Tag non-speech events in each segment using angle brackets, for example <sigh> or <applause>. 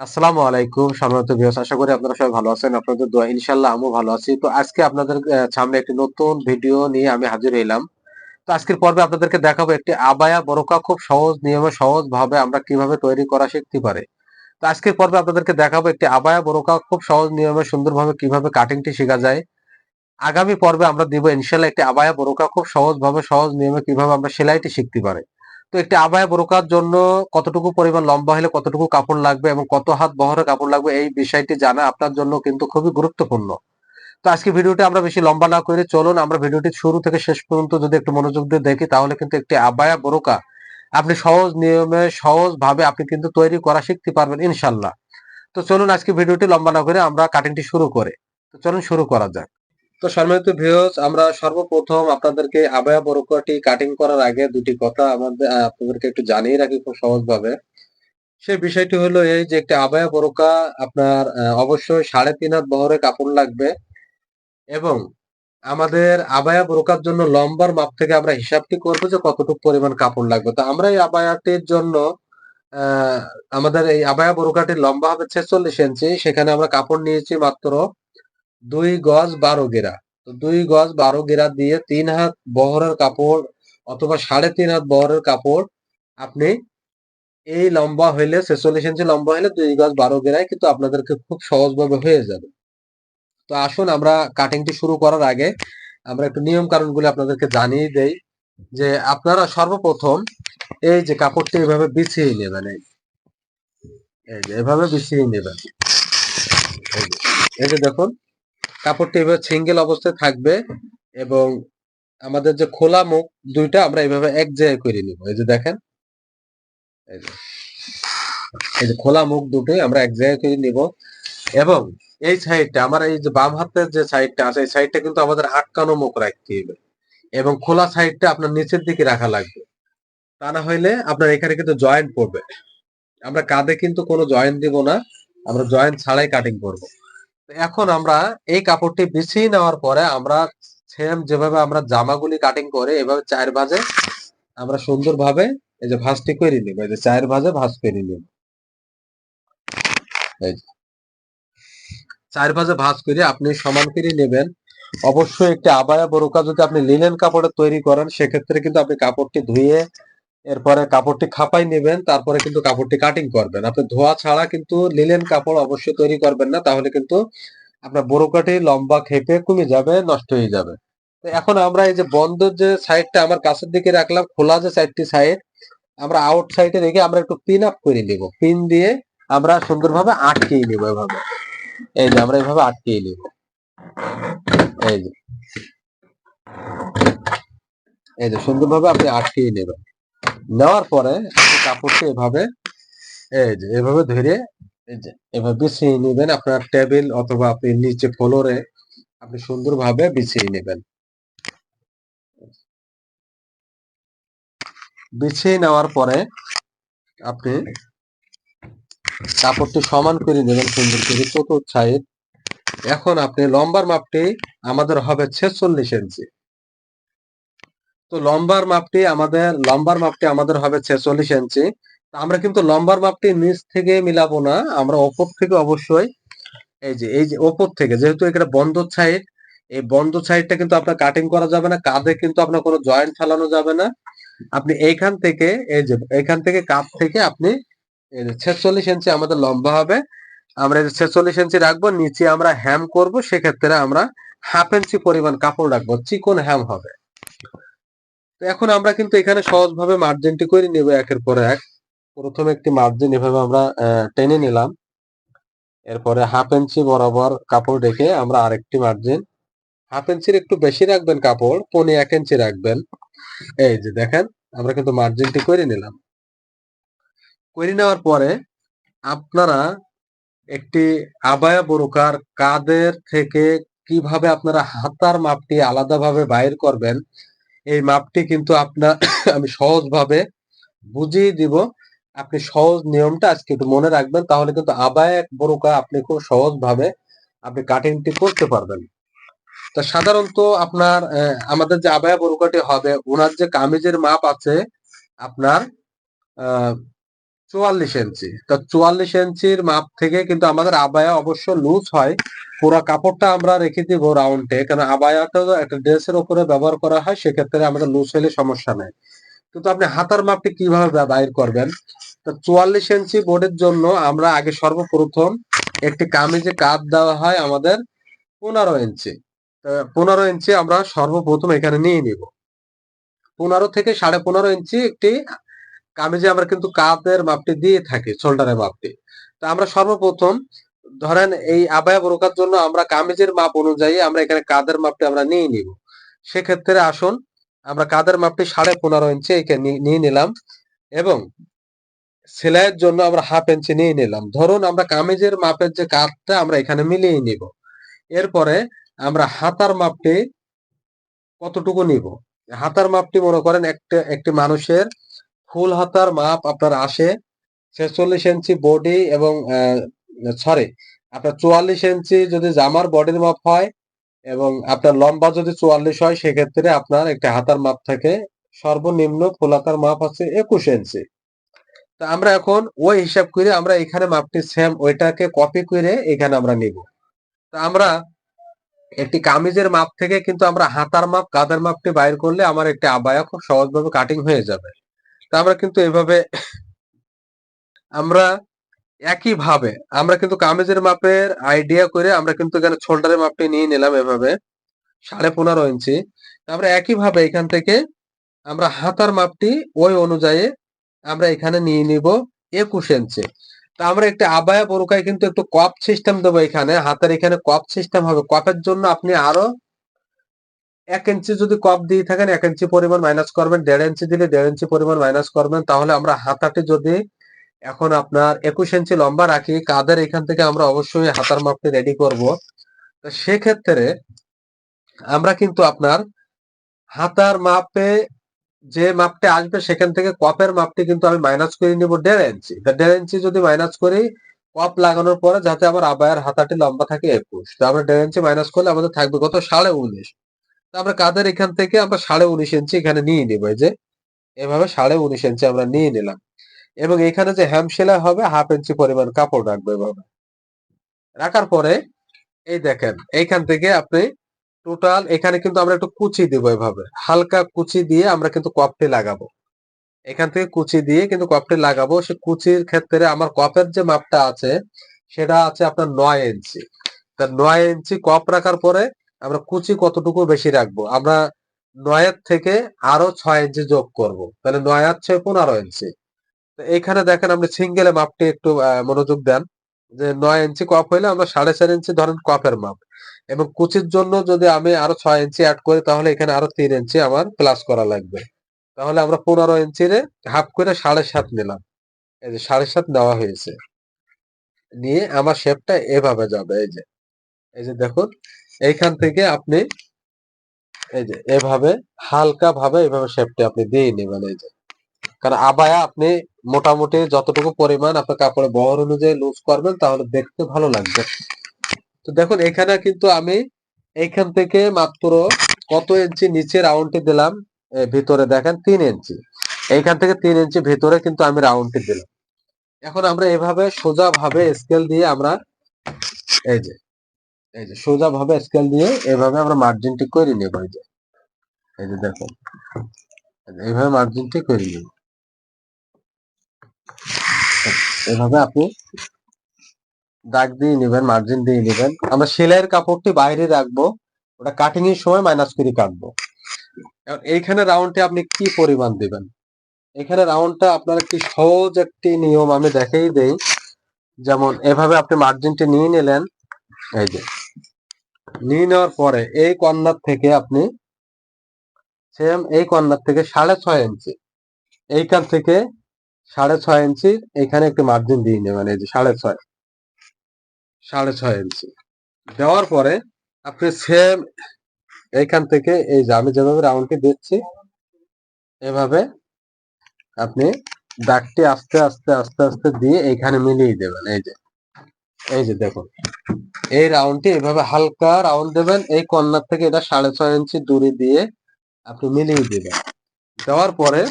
আসসালামু আলাইকুম সম্মানিত ভিউয়ার্স আশা করি আপনারা সবাই ভালো আছেন, আপনাদের দোয়া, ইনশাআল্লাহ আমিও ভালো আছি। তো আজকে আপনাদের সামনে একটি নতুন ভিডিও নিয়ে আমি হাজির হইলাম। তো আজকের পর্বে আপনাদেরকে দেখাবো একটি আবায়া বোরকা খুব সহজ নিয়মে সহজ ভাবে আমরা কীভাবে তৈরি করা শিখতে পারি। তো আজকের পর্বে আপনাদেরকে দেখাবো একটি আবায়া বোরকা খুব সহজ নিয়মে সুন্দরভাবে কীভাবে কাটিংটি শেখা যায়। আগামী পর্বে আমরা দিব ইনশাল্লাহ একটি আবায়া বোরকা খুব সহজভাবে, সহজ নিয়মে কীভাবে আমরা সেলাইটি শিখতে পারি। তো একটি আবায়া বোরকার জন্য কতটুকু পরিমাণ লম্বা হলে কতটুকু কাপড় লাগবে এবং কত হাত বহরের কাপড় লাগবে, এই বিষয়টি জানা আপনার জন্য কিন্তু খুবই গুরুত্বপূর্ণ। তো আজকে ভিডিওটি আমরা বেশি লম্বা না করে চলুন, আমরা ভিডিওটি শুরু থেকে শেষ পর্যন্ত যদি একটু মনোযোগ দিয়ে দেখি, তাহলে কিন্তু একটি আবায়া বোরকা আপনি সহজ নিয়মে সহজ ভাবে আপনি কিন্তু তৈরি করা শিখতে পারবেন ইনশাল্লাহ তো চলুন আজকে ভিডিওটি লম্বা না করে আমরা কাটিংটি শুরু করে। তো চলুন শুরু করা যাক। তো সম্মানিত ভিউয়ার্স আমরা সর্বপ্রথম আপনাদেরকে আবায়া বোরকাটি কাটিং করার আগে দুটি কথা আমাদের আপনাদেরকে একটু জানিয়ে রাখি খুব সহজভাবে। সেই বিষয়টি হলো এই যে একটি আবায়া বোরকা আপনার অবশ্যই সাড়ে তিন হাত বহরে কাপড় লাগবে এবং আমাদের আবায়া বোরকার জন্য লম্বার মাপ থেকে আমরা হিসাবটি করব যে কতটুকু পরিমাণ কাপড় লাগবে। তো আমরা এই আবায়াটির জন্য আমাদের এই আবায়া বোরকাটির লম্বা হবে ছেচল্লিশ ইঞ্চি সেখানে আমরা কাপড় নিয়েছি মাত্র দুই গজ বারো গেরা। তো দুই গজ বারো গেরা দিয়ে তিন হাত বহরের কাপড় অথবা সাড়ে তিন হাত বহরের কাপড় আপনি এই লম্বা হইলে ছেচল্লিশ ইঞ্চি লম্বা হইলে দুই গজ বারো গেরায় কিন্তু আপনাদেরকে খুব সহজভাবে হয়ে যাবে। তো আসুন আমরা কাটিংটি শুরু করার আগে আমরা একটু নিয়ম কারণগুলি আপনাদেরকে জানিয়ে দেই যে আপনারা সর্বপ্রথম এই যে কাপড়টি এভাবে বিছিয়ে নেবেন, এই যে এভাবে বিছিয়ে নেবেন। এই যে দেখুন কাপড়টি এভাবে সিঙ্গেল অবস্থায় থাকবে এবং আমাদের যে খোলা মুখ দুইটা আমরা এইভাবে এক জায়গায় করে নিব। এই যে দেখেন। এই যে খোলা মুখ দুটোই আমরা এক জায়গায় করে নিব এবং এই সাইডটা, আমার এই যে বাম হাতের যে সাইডটা আছে, এই সাইডটা কিন্তু আমাদের আটকানো মুখ রাখতে হবে এবং খোলা সাইডটা আপনার নিচের দিকে রাখা লাগবে। তা না হইলে আপনার এখানে কিন্তু জয়েন্ট পড়বে। আমরা কাঁধে কিন্তু কোনো জয়েন্ট দিব না, আমরা জয়েন্ট ছাড়াই কাটিং করব। এখন আমরা এই কাপড়টি বিছিয়ে নেওয়ার পরে আমরা সেম যেভাবে আমরা জামাগুলি কাটিং করে এভাবে চার ভাজে আমরা সুন্দরভাবে এই যে ভাঁজটি করে নিব, এই যে চার ভাজে ভাঁজ করে নিব। চার ভাজে ভাঁজ করে আপনি সমান করে নেবেন অবশ্যই একটি আবায়া বোরকা যদি আপনি লিনেন কাপড়ে তৈরি করেন, সেক্ষেত্রে কিন্তু আপনি কাপড়টি ধুয়ে এরপরে কাপড়টি খাপাই নেবেন, তারপরে কিন্তু কাপড়টি কাটিং করবেন। আপনি ধোয়া ছাড়া কিন্তু লিলেন কাপড় অবশ্যই তৈরি করবেন না, তাহলে কিন্তু আপনার বোরকাটি লম্বা খেপে কমে যাবে, নষ্ট হয়ে যাবে। তো এখন আমরা এই যে বন্ধ যে সাইডটা আমার কাছের দিকে রাখলাম, খোলা যে সাইডটি সাইড আমরা আউট সাইডে রেখে আমরা একটু পিন আপ করে নিব। পিন দিয়ে আমরা সুন্দরভাবে আটকিয়ে নিব এভাবে। এই যে আমরা এভাবে আটকিয়ে নিব। এই যে। এই যে, সুন্দরভাবে আপনি আটকিয়ে নেবেন। নেওয়ার পরে কাপড়টি এভাবে, এই যে, এভাবে ধরে এভাবে বিছিয়ে নেবেন আপনার টেবিল অথবা আপনি নিচে ফ্লোরে আপনি সুন্দরভাবে বিছিয়ে নেবেন। বিছিয়ে নেওয়ার পরে আপনি কাপড়টি সমান করে নেবেন সুন্দর করে চতুর্থ সাইড। এখন আপনি লম্বার মাপটি আমাদের হবে ছেচল্লিশ ইঞ্চি। তো লম্বার মাপটি আমাদের, লম্বার মাপটি আমাদের হবে ছেচল্লিশ ইঞ্চি। আমরা কিন্তু লম্বার মাপটি নিচ থেকে মিলাবো না, আমরা ওপর থেকে অবশ্যই, এই যে এই যে ওপর থেকে, যেহেতু এখানে বন্ধ সাইড, এই বন্ধ সাইডটা কিন্তু আপনার কাটিং করা যাবে না, কাঁধে কিন্তু আপনার কোনো জয়েন্ট ফেলানো যাবে না। আপনি এইখান থেকে, এই যে এখান থেকে কাপ থেকে আপনি, এই যে ছেচল্লিশ ইঞ্চি আমাদের লম্বা হবে। আমরা ছেচল্লিশ ইঞ্চি রাখব, নিচে আমরা হ্যাম করব, সেক্ষেত্রে আমরা হাফ ইঞ্চি পরিমাণ কাপড় রাখব, চিকন হ্যাম হবে। তো এখন আমরা কিন্তু এখানে সহজভাবে মার্জিনটি করে নেব একের পর এক। প্রথমে একটি মার্জিন এভাবে আমরা টেনে নিলাম। এরপরে হাফ ইঞ্চি বরাবর কাপড় রেখে আমরা আরেকটি মার্জিন হাফ ইঞ্চির একটু বেশি রাখবেন কাপড়, পনে এক ইঞ্চি রাখবেন। এই যে দেখেন, আমরা কিন্তু মার্জিনটি করে নিলাম। করে নেওয়ার পরে আপনারা একটি আবায়া বরুকার কাদের থেকে কীভাবে আপনারা হাতার মাপটি আলাদাভাবে বাইর করবেন এই মাপটি কিন্তু আপনার <coughs> আমি সহজভাবে বুঝিয়ে দিব। আপনি সহজ নিয়মটা আজকে একটু মনে রাখবেন, তাহলে কিন্তু আবায়া এক বড়কা আপনি খুব সহজভাবে আপনি কাটিংটি করতে পারবেন। তা সাধারণত আপনার আমাদের যে আবায়া বড়কাটি হবে, ওনার যে কামিজের মাপ আছে আপনার চুয়াল্লিশ ইঞ্চি। তো চুয়াল্লিশ ইঞ্চির মাপ থেকে কিন্তু আমাদের আবায়া অবশ্য লুজ হয়। পুরো কাপড়টা আমরা রেখে দিব রাউন্ডে কারণ আবায়াটা একটা ড্রেসের উপরে ব্যবহার করা হয়, সেক্ষেত্রে আমাদের লুজ হলে সমস্যা নেই। কিন্তু আপনি হাতার মাপটি কীভাবে বাইর করবেন? তো চুয়াল্লিশ ইঞ্চি বোর্ডের জন্য আমরা আগে সর্বপ্রথম একটি কামিজে কাপ দেওয়া হয় আমাদের পনেরো ইঞ্চি। পনেরো ইঞ্চি আমরা সর্বপ্রথম এখানে নিয়ে নিব। পনেরো থেকে সাড়ে পনেরো ইঞ্চি একটি কামিজে আমরা কিন্তু কাপের মাপটি দিয়ে থাকি, শোল্ডারের মাপটি। তো আমরা সর্বপ্রথম, ধরেন এই আবায়া বোরকার জন্য আমরা কামিজের মাপ অনুযায়ী আমরা এখানে কাদের মাপটি আমরা নিয়ে নিব। সেক্ষেত্রে আসুন, আমরা কাদের মাপটি সাড়ে পনেরো ইঞ্চি নিয়ে নিলাম এবং সেলাইয়ের জন্য আমরা হাফ ইঞ্চি নিয়ে নিলাম। ধরুন আমরা কামিজের মাপের যে কাঠটা আমরা এখানে মিলিয়ে নিব। এরপরে আমরা হাতার মাপটি কতটুকু নিব? হাতার মাপটি মনে করেন একটা, একটি মানুষের ফুল হাতার মাপ আপনার আসে ছেচল্লিশ ইঞ্চি বডি এবং সরি আপনার চুয়াল্লিশ ইঞ্চি যদি জামার বডির মাপ হয় এবং আপনার লম্বা যদি চুয়াল্লিশ হয়, সেক্ষেত্রে আপনার একটা হাতার মাপ থাকে। সর্বনিম্ন ফুল হাতার মাপ আছে একুশ ইঞ্চি। তো আমরা এখন ওই হিসাব করে আমরা এখানে মাপটি সেম ওইটাকে কপি করে এখানে আমরা নিব। তো আমরা একটি কামিজের মাপ থেকে কিন্তু আমরা হাতার মাপ কাদের মাপটি বাইর করলে আমার একটি আবায়া খুব সহজভাবে কাটিং হয়ে যাবে। তো আমরা কিন্তু এভাবে আমরা একই ভাবে, আমরা কিন্তু কামিজের মাপের আইডিয়া করে আমরা কিন্তু এখানে শোল্ডারের মাপটি নিয়ে নিলাম এভাবে, সাড়ে পনেরো ইঞ্চি। তো আমরা একই ভাবে এখান থেকে আমরা হাতার মাপটি ওই অনুযায়ী আমরা এখানে নিয়ে নিব একুশ ইঞ্চি। তা আমরা একটা আবায়া বরুকায় কিন্তু একটু কপ সিস্টেম দেবো এখানে, হাতের এখানে কপ সিস্টেম হবে। কপের জন্য আপনি আরও এক ইঞ্চি যদি কপ দিয়ে থাকেন, এক ইঞ্চি পরিমাণ মাইনাস করবেন, দেড় ইঞ্চি দিলে দেড় ইঞ্চি পরিমাণ মাইনাস করবেন, তাহলে আমরা হাতাটি যদি এখন আপনার একুশ ইঞ্চি লম্বা রাখি, কাদের এখান থেকে আমরা অবশ্যই হাতার মাপটি রেডি করব। তো সেক্ষেত্রে আমরা কিন্তু আপনার হাতার মাপে যে মাপটা আসবে, সেখান থেকে কপের মাপটি কিন্তু আমি মাইনাস করে নিব দেড় ইঞ্চি তা দেড় ইঞ্চি যদি মাইনাস করি কপ লাগানোর পরে যাতে আমার আবায়ের হাতাটি লম্বা থাকে একুশ। তো আমরা দেড় ইঞ্চি মাইনাস করলে আমাদের থাকবে কত? সাড়ে উনিশ। আমরা কাদের এখান থেকে আমরা সাড়ে উনিশ ইঞ্চি এখানে নিয়ে নিব যে এভাবে সাড়ে উনিশ ইঞ্চি আমরা নিয়ে নিলাম। এবং এখানে যে হ্যাম সেলাই হবে, হাফ ইঞ্চি পরিমাণ কাপড় রাখব এভাবে। রাখার পরে, এই দেখেন, এইখান থেকে আপনি টোটাল এখানে কিন্তু আমরা একটু কুচি দিব এভাবে। হালকা কুচি দিয়ে আমরা কিন্তু কপটি লাগাবো। এখান থেকে কুচি দিয়ে কিন্তু কপটি লাগাবো। সে কুচির ক্ষেত্রে আমার কপের যে মাপটা আছে, সেটা আছে আপনার নয় ইঞ্চি তা নয় ইঞ্চি কপ রাখার পরে আমরা কুচি কতটুকু বেশি রাখব? আমরা নয়ের থেকে আরও ছয় ইঞ্চি যোগ করব। তাহলে নয় আর ছয় পনেরো ইঞ্চি এইখানে দেখেন আপনি সিঙ্গেলে মাপটি একটু মনোযোগ দেন। যে নয় ইঞ্চি কপ হইলে আমরা সাড়ে চার ইঞ্চি ধরেন কপের মাপ। এবং কুচির জন্য যদি আমি আরও ছয় ইঞ্চি অ্যাড করি, তাহলে এখানে আরও তিন ইঞ্চি আমার প্লাস করা লাগবে। তাহলে আমরা পনেরো ইঞ্চিরে হাফ করে সাড়ে সাত নিলাম। এই যে সাড়ে সাত নেওয়া হয়েছে। নিয়ে আমার শেপটা এভাবে যাবে। এই যে এই যে দেখুন। এইখান থেকে আপনি এই যে এভাবে হালকা ভাবে এভাবে শেপটি আপনি দিয়ে নেবেন এই যে। কারণ আবায়া আপনি মোটামুটি যতটুকু পরিমাণ আপনার কাপড়ে বহর অনুযায়ী লুজ করবেন, তাহলে দেখতে ভালো লাগবে। তো দেখুন, এখানে কিন্তু আমি এইখান থেকে মাত্র কত ইঞ্চি নিচে রাউন্ডটি দিলাম ভিতরে দেখেন তিন ইঞ্চি এইখান থেকে তিন ইঞ্চি ভিতরে কিন্তু আমি রাউন্ডটি দিলাম। এখন আমরা এভাবে সোজা ভাবে স্কেল দিয়ে আমরা এই যে এই যে সোজা ভাবে স্কেল দিয়ে এভাবে আমরা মার্জিনটি করে নেব এই যে। এই যে দেখুন এইভাবে মার্জিনটি করে নেব। এভাবে আপনি দাগ দিয়ে নেবেন মার্জিন দিয়ে নেবেন। আমরা সেলাইয়ের কাপড়টি বাইরে রাখব, ওটা কাটিং এর সময় মাইনাস করে কাটবো। এইখানে রাউন্ডে আপনি কি পরিমাণ দিবেন? এখানে রাউন্ডটা আপনার একটি সহজ একটি নিয়ম আমি দেখাই দেই। যেমন এভাবে আপনি মার্জিনটি নিয়ে নিলেন, এই যে নিয়ে নেওয়ার পরে এই কর্নার থেকে আপনি সেম এই কর্নার থেকে সাড়ে ছয় ইঞ্চি। এইখান থেকে সাড়ে ছয় ইঞ্চি, এখানে একটি মার্জিন দিয়ে নেবেন, এই যে সাড়ে ছয়। সাড়ে ছয় ইঞ্চি। দেওয়ার পরে আপনি সেম এইখান থেকে, এই যে আমি যেভাবে রাউন্ডটি দিচ্ছি, এভাবে আপনি দাগটি আস্তে আস্তে আস্তে আস্তে দিয়ে এইখানে মিলিয়ে দেবেন, এই যে। এই যে দেখুন এই রাউন্ডটি এভাবে হালকা রাউন্ড দেবেন, এই কর্নার থেকে এটা সাড়ে ছয় ইঞ্চি দূরে দিয়ে আপনি মিলিয়ে দেবেন। দেওয়ার পরে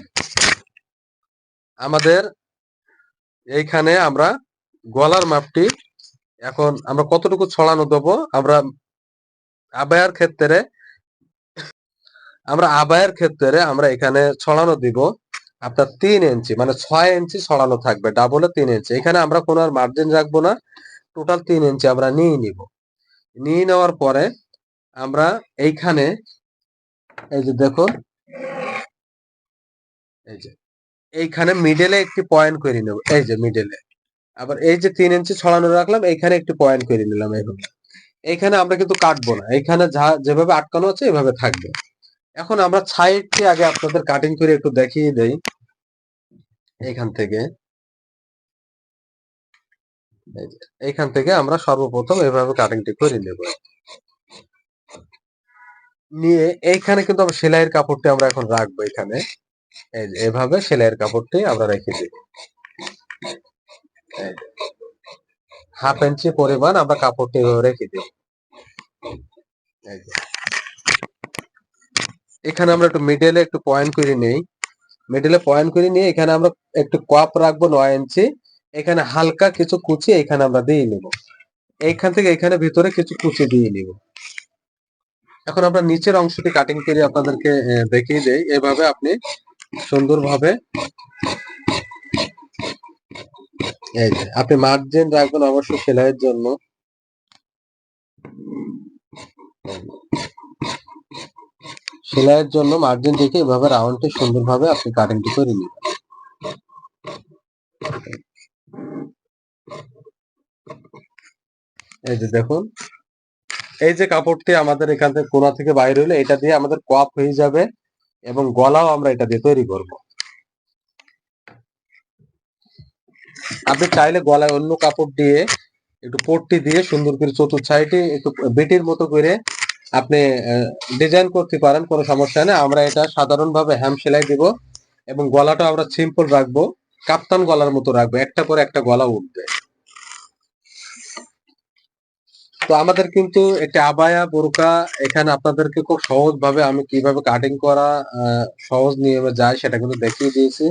আমাদের এইখানে আমরা গলার মাপটি এখন আমরা কতটুকু ছড়ানো দেবো, আমরা আবায়ার ক্ষেত্রে, আমরা আবায়ের ক্ষেত্রে আমরা এখানে ছড়ানো দিব আপনার তিন ইঞ্চি মানে ছয় ইঞ্চি ছড়ানো থাকবে ডাবলে তিন ইঞ্চি এখানে আমরা কোনো আর মার্জিন রাখব না। টোটাল তিন ইঞ্চি আমরা নিয়ে নিব। নিয়ে নেওয়ার পরে আমরা এইখানে এই যে দেখো, এই যে এইখানে মিডেলে একটি পয়েন্ট করে নেব, এই যে মিডেলে আবার এই যে তিন ইঞ্চি ছড়ানো রাখলাম, এইখানে একটি পয়েন্ট করে নিলাম এইভাবে। এইখানে আমরা কিন্তু কাটবো না, এইখানে যা, যেভাবে আটকানো আছে এভাবে থাকবে। এখন আমরা সাইডটি আগে আপনাদের কাটিং করে একটু দেখিয়ে দেই। এখান থেকে। এইখান থেকে আমরা সর্বপ্রথম এভাবে কাটিংটি করে নেব। নিয়ে এইখানে কিন্তু আমরা সেলাইয়ের কাপড়টি আমরা এখন রাখব এখানে। এভাবে সেলাইয়ের কাপড়টি আমরা রেখে দিব। হাফ ইঞ্চি পরিমাণ আমরা কাপড়টি এভাবে রেখে দিব। এখানে আমরা একটু মিডেলে একটু পয়েন্ট করে নেই। মিডলে পয়েন্ট করে নিয়ে এখানে আমরা একটু কপ রাখব নয় ইঞ্চি এখানে হালকা কিছু কুচি এখানে আমরা দিয়ে নিব। এইখান থেকে এখানে ভিতরে কিছু কুচি দিয়ে নিব। এখন আমরা নিচের অংশটি কাটিং করে আপনাদেরকে দেখিয়ে দেই। এভাবে আপনি সুন্দরভাবে এই যে, আপনি মার্জিন রাখবেন অবশ্যই সেলাইয়ের জন্য। সেলাইয়ের জন্য মার্জিন রেখে এভাবে রাউন্ডটি সুন্দরভাবে আপনি কাটিংটি করে নিবেন। এই যে দেখুন, এই যে কাপড়টি আমাদের এখান থেকে কোনা থেকে বাইরে হলে এটা দিয়ে আমাদের কপ হয়ে যাবে এবং গলাও আমরা এটা দিয়ে তৈরি করব। আপনি চাইলে গলায় অন্য কাপড় দিয়ে, একটু পট্টি দিয়ে সুন্দর করে সাইডে একটু বেটির মতো করে আপনি ডিজাইন করতে পারেন, কোনো সমস্যা নেই। আমরা এটা সাধারণভাবে হ্যাম সেলাই দিব এবং গলাটা আমরা সিম্পল রাখব, কাপ্তান গলার মতো রাখব, একটা পরে একটা গলা উঠবে। তো আমাদের কিন্তু একটা আবায়া, বোরকা, এখানে আপনাদেরকে খুব সহজ ভাবে আমি কীভাবে কাটিং করা সহজ নিয়মে যায় সেটা কিন্তু দেখিয়ে দিয়েছি।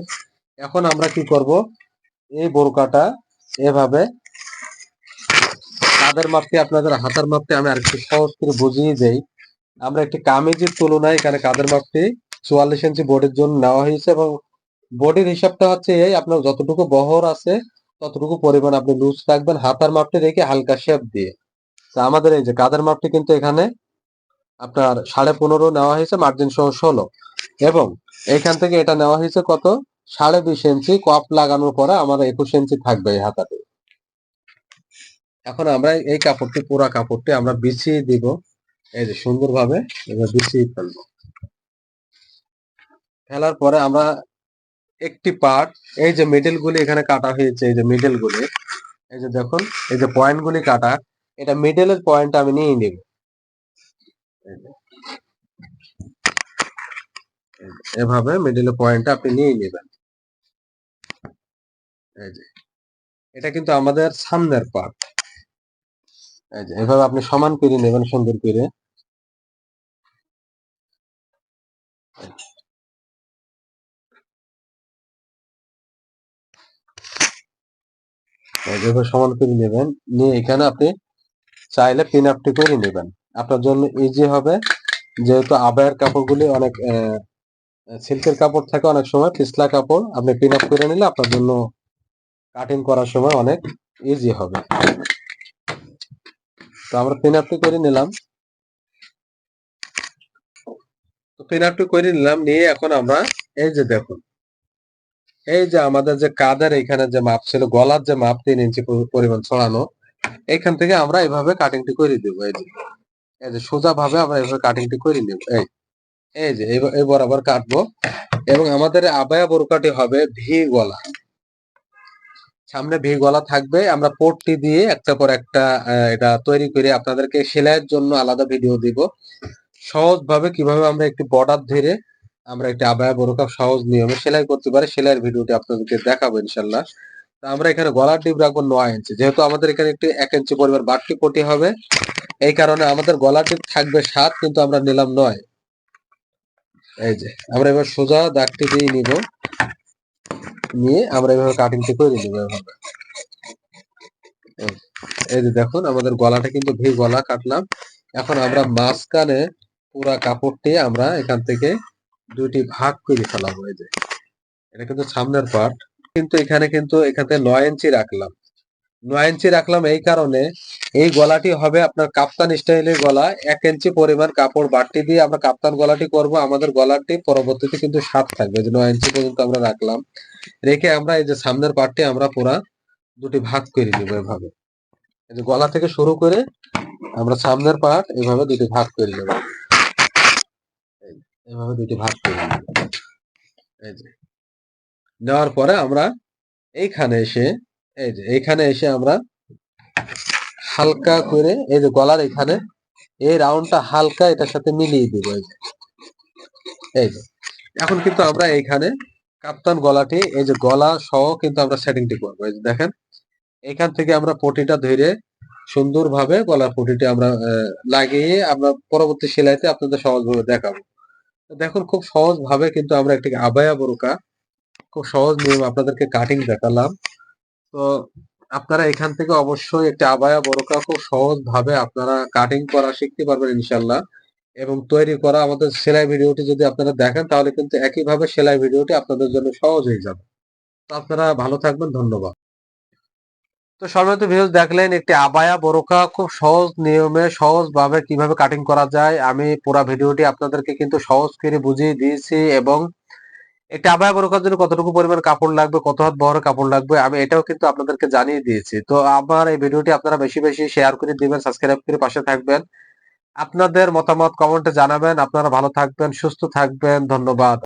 এখন আমরা কি করব? এই বোরকাটা এভাবে কাদের মাপটি আপনাদের হাতার মাপটি আমি আরেকটু সহজ করে বুঝিয়ে দেই। আমরা একটি কামিজের তুলনায় এখানে কাদের মাপটি চুয়াল্লিশ ইঞ্চি বডির জন্য নেওয়া হয়েছে এবং বডির হিসাবটা হচ্ছে এই, আপনার যতটুকু বহর আছে ততটুকু পরিমাণ আপনি লুজ রাখবেন, হাতার মাপটি রেখে হালকা শেপ দিয়ে। তা আমাদের এই যে কাদের মাপটি কিন্তু এখানে আপনার সাড়ে পনেরো নেওয়া হয়েছে মার্জিন সহ ষোলো। এবং এখান থেকে এটা নেওয়া হয়েছে কত? সাড়ে বিশ ইঞ্চি কপ লাগানোর পরে আমার একুশ ইঞ্চি থাকবে এই হাতাতে এখন আমরা এই কাপড়টি পুরা কাপড়টি আমরা বিছিয়ে দিব। এই যে সুন্দরভাবে এবার বিছিয়ে ফেলব। ফেলার পরে আমরা একটি পার্ট এই যে মিডল গুলি এখানে কাটা হয়েছে, এই যে মিডল গুলি, এই যে দেখুন, এই যে পয়েন্ট গুলি কাটা এটা মিডলের পয়েন্ট আমি নিয়ে নিব। এভাবে মিডলের পয়েন্টটা আপনি নিয়ে নেবেন। এটা কিন্তু আমাদের সামনের পার্ট এভাবে আপনি সমান করে নেবেন, সুন্দর করে। এভাবে সমান করে নেবেন। নিয়ে এখানে আপনি চাইলে পিন আপটি করে নেবেন। আপনার জন্য ইজি হবে, যেহেতু আবায়ের কাপড়গুলি অনেক সিল্কের কাপড় থাকে অনেক সময়, পিছলা কাপড়, আপনি পিন আপ করে নিলে আপনার জন্য কাটিং করার সময় অনেক ইজি হবে। তো আমরা পিন আপটি করে নিলাম। তো পিন আপটি করে নিলাম, নিয়ে এখন আমরা এই যে দেখুন, এই যে আমাদের যে কাদের এখানে যে মাপ ছিল, গলার যে মাপ তিন ইঞ্চি পরিমাণ ছড়ানো এখান থেকে আমরা এইভাবে কাটিংটি করে দিব, এই যে এই যে সোজা ভাবে আমরা এইভাবে কাটিংটি করে নেব, এই। এই যে এই- বরাবর কাটবো এবং আমাদের আবায়া বোরকাটি হবে ভি গলা। সামনে ভি গলা থাকবে, আমরা পোর্টটি দিয়ে একটা পর একটা এটা তৈরি করে আপনাদেরকে সেলাইয়ের জন্য আলাদা ভিডিও দিব। সহজ ভাবে কীভাবে আমরা একটি বর্ডার ধরে আমরা একটি আবায়া বোরকা সহজ নিয়মে সেলাই করতে পারি, সেলাইয়ের ভিডিওটি আপনাদেরকে দেখাবো ইনশাল্লাহ। আমরা এখানে গলার ডিপ রাখব নয় ইঞ্চি যেহেতু আমাদের এখানে একটি এক ইঞ্চি পরিমাণ বাড়তি পটি হবে, এই কারণে আমাদের গলার ডিপ থাকবে সাত, কিন্তু আমরা নিলাম নয়। এই যে, আমরা এবার সোজা দাগটি দিয়ে নিব, নিয়ে আমরা এইভাবে কাটিংটি করে নিব এভাবে। এই যে দেখুন, আমাদের গলাটা কিন্তু ভি গলা কাটলাম। এখন আমরা মাঝখানে পুরা কাপড়টি আমরা এখান থেকে দুটি ভাগ করে ফেলাবো, এই যে। এটা কিন্তু সামনের পার্ট কিন্তু এখানে কিন্তু এখানে নয় ইঞ্চি রাখলাম। নয় ইঞ্চি রাখলাম এই কারণে এই গলাটি হবে আপনার কাপ্তান স্টাইলের গলা। এক ইঞ্চি পরিমাণ কাপড় বাড়তি দিয়ে আমরা কাপ্তান গলাটি করব। আমাদের গলাটি পরবর্তীতে কিন্তু সাত থাকবে। যে নয় ইঞ্চি পর্যন্ত আমরা রাখলাম। রেখে আমরা এই যে সামনের পার্টটি আমরা পুরা দুটি ভাগ করে নিব এভাবে। এই যে গলা থেকে শুরু করে আমরা সামনের পার্ট এভাবে দুটি ভাগ করে নেব। এইভাবে দুটি ভাগ করে নেব। এই যে নেওয়ার পরে আমরা এইখানে এসে, এই যে এইখানে এসে আমরা হালকা করে, এই যে গলার এখানে, এই রাউন্ডটা হালকা এটার সাথে মিলিয়ে দিব, এই যে। এই যে। এখন কিন্তু আমরা এইখানে কাপ্তান গলাটি, এই যে গলা সহ কিন্তু আমরা সেটিংটি করব, এই যে দেখেন। এখান থেকে আমরা পটিটা ধরে সুন্দরভাবে গলার পটিটি আমরা লাগিয়ে আমরা পরবর্তী সেলাইতে আপনাদের সহজভাবে দেখাবো। দেখুন, খুব সহজ ভাবে কিন্তু আমরা একটি আবায়া বোরকা খুব সহজ নিয়ম আপনাদেরকে কাটিং দেখালাম। তো আপনারা এখান থেকে অবশ্যই একটা আবায়া বোরকা খুব সহজ ভাবে আপনারা কাটিং করা শিখতে পারবেন ইনশাল্লাহ এবং তৈরি করা আমাদের সেলাই ভিডিওটি যদি আপনারা দেখেন, তাহলে কিন্তু একইভাবে সেলাই ভিডিওটি আপনাদের জন্য সহজ হয়ে যাবে। তো আপনারা ভালো থাকবেন, ধন্যবাদ। তো সম্মানিত ভিউজ দেখলেন একটি আবায়া বোরকা খুব সহজ নিয়মে সহজ ভাবে কীভাবে কাটিং করা যায়। আমি পুরো ভিডিওটি আপনাদেরকে কিন্তু সহজ করে বুঝিয়ে দিয়েছি এবং একটি আবায়া করার জন্য কতটুকু পরিমাণ কাপড় লাগবে, কত হাত বহরের কাপড় লাগবে, আমি এটাও কিন্তু আপনাদেরকে জানিয়ে দিয়েছি। তো আমার এই ভিডিওটি আপনারা বেশি বেশি শেয়ার করে দিবেন সাবস্ক্রাইব করে পাশে থাকবেন। আপনাদের মতামত কমেন্টে জানাবেন। আপনারা ভালো থাকবেন, সুস্থ থাকবেন। ধন্যবাদ।